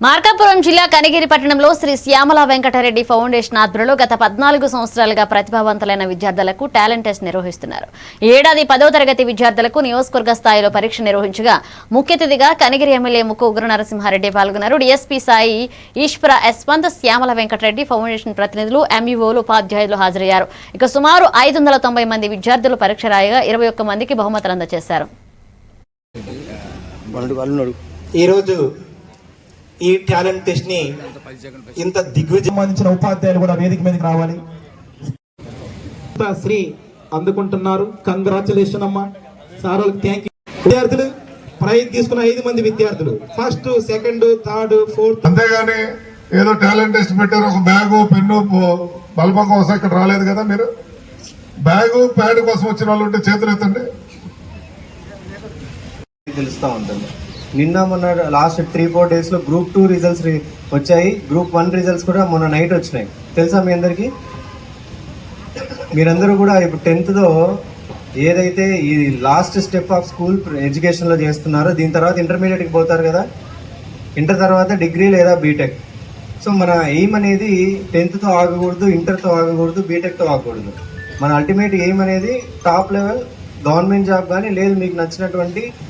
మార్కాపురం జిల్లా కనిగిరి పట్టణంలో శ్రీ శ్యామల వెంకటరెడ్డి ఫౌండేషన్ ఆధ్వర్యంలో గత పద్నాలుగు సంవత్సరాలుగా ప్రతిభావంతులైన విద్యార్థులకు టాలెంట్ టెస్ట్ నిర్వహిస్తున్నారు. ఏడాది పదో తరగతి విద్యార్థులకు నియోజకవర్గ స్థాయిలో పరీక్ష నిర్వహించగా ముఖ్య అతిథిగా కనిగిరి ఎమ్మెల్యే ముక్కు ఉగ్ర నరసింహారెడ్డి పాల్గొన్నారు. డిఎస్పీ సాయి ఈశ్వర యశ్వంత్ శ్యామల వెంకటరెడ్డి ఫౌండేషన్ ప్రతినిధులు ఎంఈఓలు ఉపాధ్యాయులు హాజరయ్యారు. ఇక సుమారు ఐదు వందల తొంభై మంది విద్యార్థులు పరీక్ష రాయగా ఇరవై ఒక్క మందికి బహుమతులు అందజేశారు. ఈరోజు ఈ టాలెంట్ టెస్ట్ని ఇంత దిగ్విజయం సంబంధించిన ఉపాధ్యాయులు కూడా వేదిక మీదకి రావాలి. శ్రీ అందుకుంటున్నారు. కంగ్రాచులేషన్ అమ్మా. సార్ థ్యాంక్ యూ విద్యార్థులు ప్రైజ్ తీసుకున్న ఐదు మంది విద్యార్థులు. ఫస్ట్ సెకండ్ థర్డ్ ఫోర్త్ అంతేగాని ఏదో టాలెంట్ టెస్ట్ పెట్టారు ఒక బ్యాగు పెన్ను బల్బం కోసం ఇక్కడ రాలేదు కదా మీరు? బ్యాగు ప్యాడ్ కోసం వచ్చిన వాళ్ళు ఉంటే చేతులు ఎత్తండి. తెలుస్తూ ఉంటుంది నిన్న మొన్న లాస్ట్ త్రీ ఫోర్ డేస్లో గ్రూప్ టూ రిజల్ట్స్ వచ్చాయి. గ్రూప్ వన్ రిజల్ట్స్ కూడా మొన్న నైట్ వచ్చినాయి. తెలుసా మీ అందరికీ? మీరందరూ కూడా ఇప్పుడు టెన్త్లో ఏదైతే ఈ లాస్ట్ స్టెప్ ఆఫ్ స్కూల్ ఎడ్యుకేషన్లో చేస్తున్నారో దీని తర్వాత ఇంటర్మీడియట్కి పోతారు కదా? ఇంటర్ తర్వాత డిగ్రీ లేదా బీటెక్ సో మన ఎయిమ్ అనేది టెన్త్తో ఆగకూడదు ఇంటర్తో ఆగకూడదు బీటెక్తో ఆగకూడదు. మన అల్టిమేట్ ఎయిమ్ అనేది టాప్ లెవెల్ గవర్నమెంట్ జాబ్ కానీ లేదు మీకు నచ్చినటువంటి